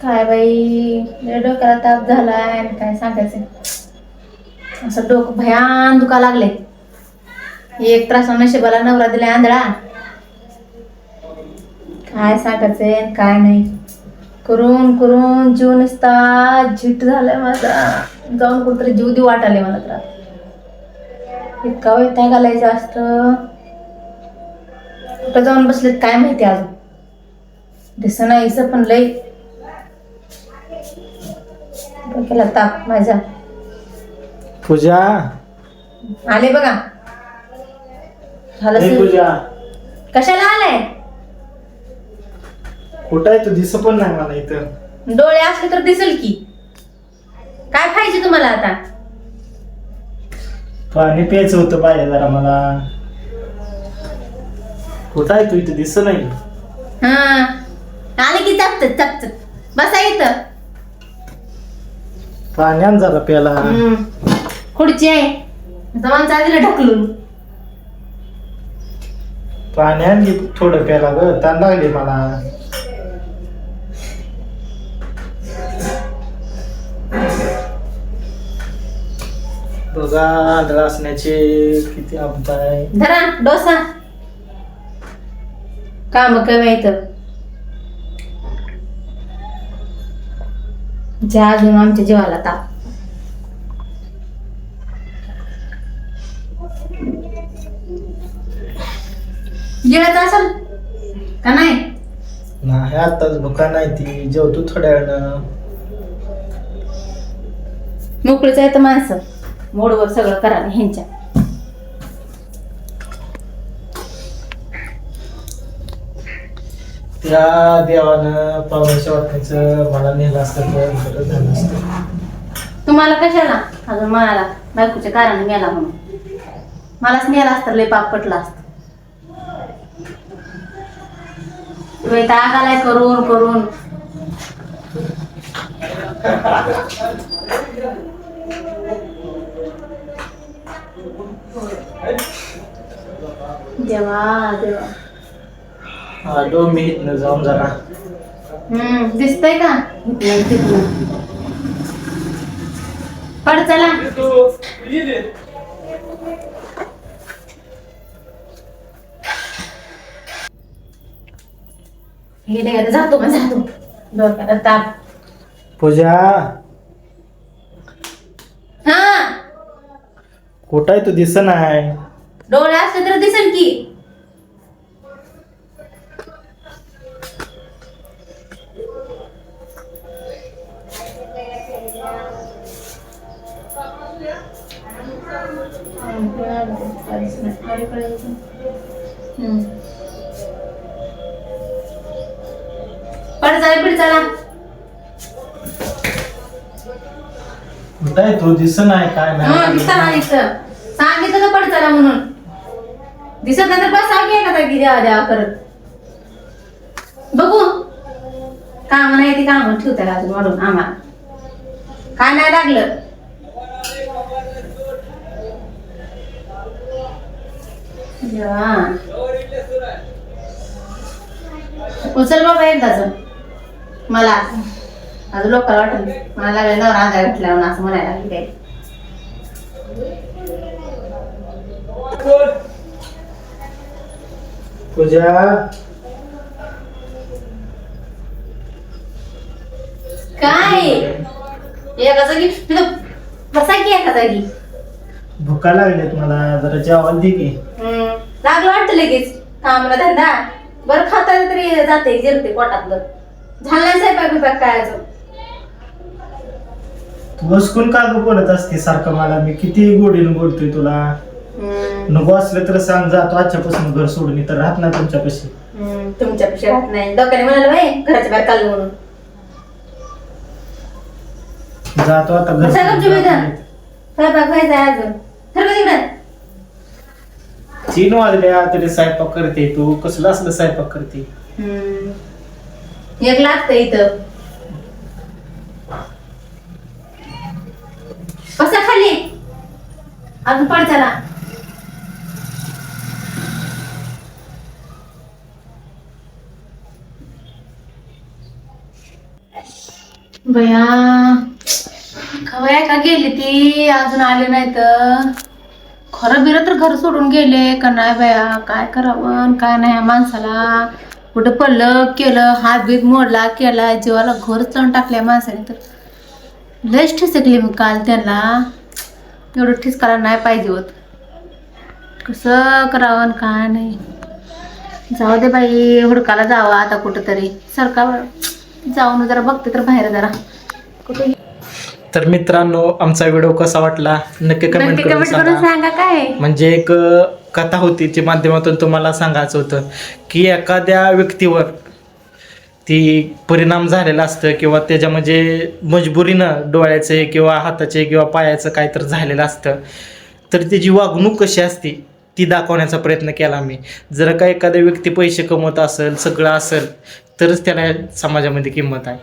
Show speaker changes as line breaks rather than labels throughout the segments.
काय बाई? डोक्याला ताप झालाय आणि काय सांगायचं? असं डोकं भयान दुखा लागले एक त्रास नशिबाला नवरा दिला आंधळा. काय सांगायचं काय नाही. करून करून जीव नुसता झिट झालाय माझा. जाऊन कुठतरी जीव देऊ वाटाले मला तर इतका होई काय घालायचं असतं कुठं जाऊन बसलेत काय माहिती अजून? दिसं नाही पण लई डोक्याला ताप माझा.
पूजा.
आले बघा. झालं
ए. पूजा.
कशाला आलाय?
कुठं आहे तू? दिस पण नाही मला इथं.
डोळे असले तर दिसेल की. काय पाहिजे तुम्हाला आता?
पाणी प्यायचं होतं पाहिजे जरा मला. कुठं आहे तू? इथं दिस नाही.
हा. आले की चपचत चपचत बसा इथं.
पाणी आण जरा प्याला.
खुर्ची आहे. जमान चालली ढकलून.
पाणी आण की थोडं प्याला ग. ताण लागली मला. बघा आंधळा असण्याचे किती अपत आहे.
धरा डोसा. काम कमी येतं ज्या अजून आमच्या जीवाला ताप. जेवायचं असेल का नाही?
नाही आताच भुका नाही ती. जेवतो थोड्या वेळानं.
मोकळीच आहे तर माणसं. मोडवर सगळं करा ह्यांच्या.
त्या देवानं पावसाच्या वाटण्याचं मला नेलं असतं तर बरं झालं असतं.
तुम्हाला कशाला? अजून मला बायकोच्या कारण मेला म्हणून. मलाच नेला असतं लय पाप पटला असत. आगालाय करून करून. देवा देवा.
आलो मी इथनं जाऊन जरा.
हम्म दिसतंय का? इथलं तिथलं पड चला गेले गेले जातो मग जातो. डोक्याला ताप.
पूजा.
हा.
कुठं आहे तू? दिस नाही.
डोळे असले तर दिसेल की. हम्म. पड चला पड चला.
कुठं आहे तू? दिस नाही काय
हं, दिसतं ना
नाही
इथं. सांगितलं तर पड चला म्हणून. दिसत नाही तर बस आगी एखादा की द्या द्या करत बघू. काम नाही ती काम ठेवतात अजून वाढून आम्हाला. काय नाही लागलं. उचल बाबा एकदाच मला. अजून लोकांना वाटत मला लागलं नवरा आधार घातल्यावर असं म्हणायला लागली काय
पूजा.
काय? एका जागी बसा की एका जागी
भुका लागल्यात मला जरा जेवण दे की.
हम्म, लागलं वाटतं लगेच. कामाला धंदा. बरं खाता तरी जाते जिरते पोटातलं. झालं नाही स्वयंपाक बिपाक काय अजून.
तू बसकून का ग बोलत असते सारखं मला? मी किती गोडीनं बोलतोय तुला.
हम्म,
नको असलं तर सांग जातो आजच्यापासून घर सोडून इथं राहत ना तुमच्यापाशी.
हम्म, तुमच्यापेक्षा राहत नाही. डोक्याने म्हणाल बाई घराच्या बाहेर काल म्हणून.
जातो आता घर
बसा गपचूप
सोडून.
स्वयंपाक व्हायचा आहे अजून. ठरवं तिकडं
तीन वाजल्या तरी स्वयंपाक करते तू. कसलं असलं स्वयंपाक करते?
हम्म. एक लागतं इथं. बसा खाली. अजून पड चला बया खवया का गेली ती? अजून आले नाही तर. खरं बिरं तर घर सोडून गेले का नाही बया? काय करावं? काय नाही माणसाला. कुठं पडलं केलं हात बीत मोडला केला जीवाला घर चढून टाकल्या माणसाने तर. लयच ठिसकली मी काल त्यांना. एवढं ठिसकायला नाही पाहिजे होत. कसं करावं आणि काय नाही. जाऊ दे बाई हुडकाला जावा आता कुठंतरी. सरकार जाऊन जरा बघते तर बाहेर जरा. कुठे?
तर मित्रांनो आमचा व्हिडिओ कसा वाटला? नक्की कमेंट
नक्की
करून
कमेंट करून
सांगा
सांगा काय?
म्हणजे एक अ, कथा होती ती माध्यमातून तुम्हाला सांगायचं होतं की एखाद्या व्यक्तीवर ती परिणाम झालेला असतं किंवा त्याच्या म्हणजे मजबुरीनं डोळ्याचे किंवा हाताचे किंवा पायाचं काहीतरी झालेलं असतं तर त्याची वागणूक कशी असते ती दाखवण्याचा प्रयत्न केला मी जर का एखादा व्यक्ती पैसे कमवत असेल सगळं असेल तरच त्याला समाजामध्ये किंमत आहे.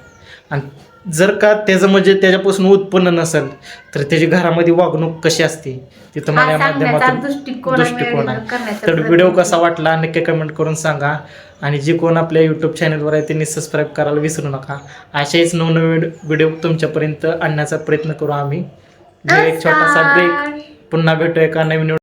आणि जर का त्याचं म्हणजे त्याच्यापासून उत्पन्न नसेल तर त्याची घरामध्ये वागणूक कशी असते? ती तुम्हाला या
हा सांगण्याचा
माध्यमातून
दृष्टिकोन
आहे. तर व्हिडिओ कसा वाटला नक्की कमेंट करून सांगा. आणि जे कोण आपल्या यूट्यूब चॅनलवर आहे त्यांनी सबस्क्राईब करायला विसरू नका. असेच नवनवीन व्हिडिओ तुमच्यापर्यंत आणण्याचा प्रयत्न करू आम्ही. एक छोटासा ब्रेक पुन्हा भेटू एका नवीन